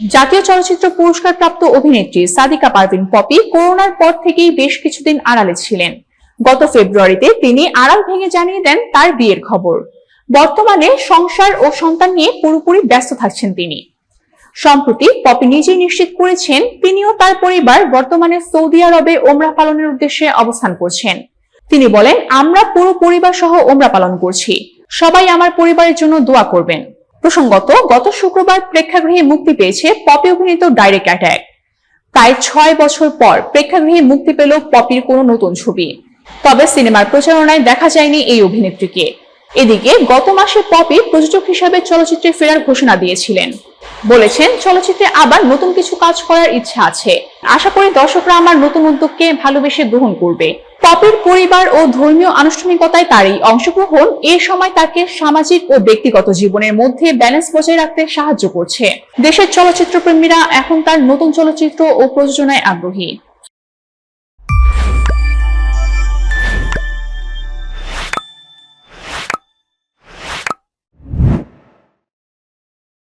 জাতীয় চলচ্চিত্র পুরস্কার প্রাপ্ত অভিনেত্রী সাদিকা পারভিন পপি করোনার পর থেকেই বেশ কিছুদিন আড়ালে ছিলেন। গত ফেব্রুয়ারিতে তিনি আড়াল ভেঙে জানিয়ে দেন তার বিয়ের খবর। বর্তমানে সংসার ও সন্তান নিয়ে পুরোপুরি ব্যস্ত থাকছেন তিনি। সম্প্রতি পপি নিজেই নিশ্চিত করেছেন তিনিও তার পরিবার বর্তমানে সৌদি আরবে ওমরা পালনের উদ্দেশ্যে অবস্থান করছেন। তিনি বলেন, আমরা পুরো পরিবার সহ ওমরা পালন করছি। সবাই আমার পরিবারের জন্য দোয়া করবেন। প্রসঙ্গত, গত শুক্রবার প্রেক্ষাগৃহে মুক্তি পেয়েছে পপি অভিনীত ডাইরেক্ট অ্যাটাক প্রায় ছয় বছর পর প্রেক্ষাগৃহে মুক্তি পেল পপির কোনো নতুন ছবি। তবে সিনেমার প্রচারণায় দেখা যায়নি এই অভিনেত্রীকে। এদিকে, গত মাসে পপি প্রযোজক হিসাবে চলচ্চিত্রে ফেরার ঘোষণা দিয়েছিলেন। বলেছেন, চলচ্চিত্রে আবার নতুন কিছু কাজ করার ইচ্ছা আছে। আশা করি দর্শকরা আমার নতুন উদ্যোগকে ভালোবেসে গ্রহণ করবে। পপির পরিবার ও ধর্মীয় আনুষ্ঠানিকতায় তার এই অংশগ্রহণ এ সময় তাকে সামাজিক ও ব্যক্তিগত জীবনের মধ্যে ব্যালেন্স বজায় রাখতে সাহায্য করছে। দেশের চলচ্চিত্র প্রেমীরা এখন তার নতুন চলচ্চিত্র ও প্রযোজনায় আগ্রহী।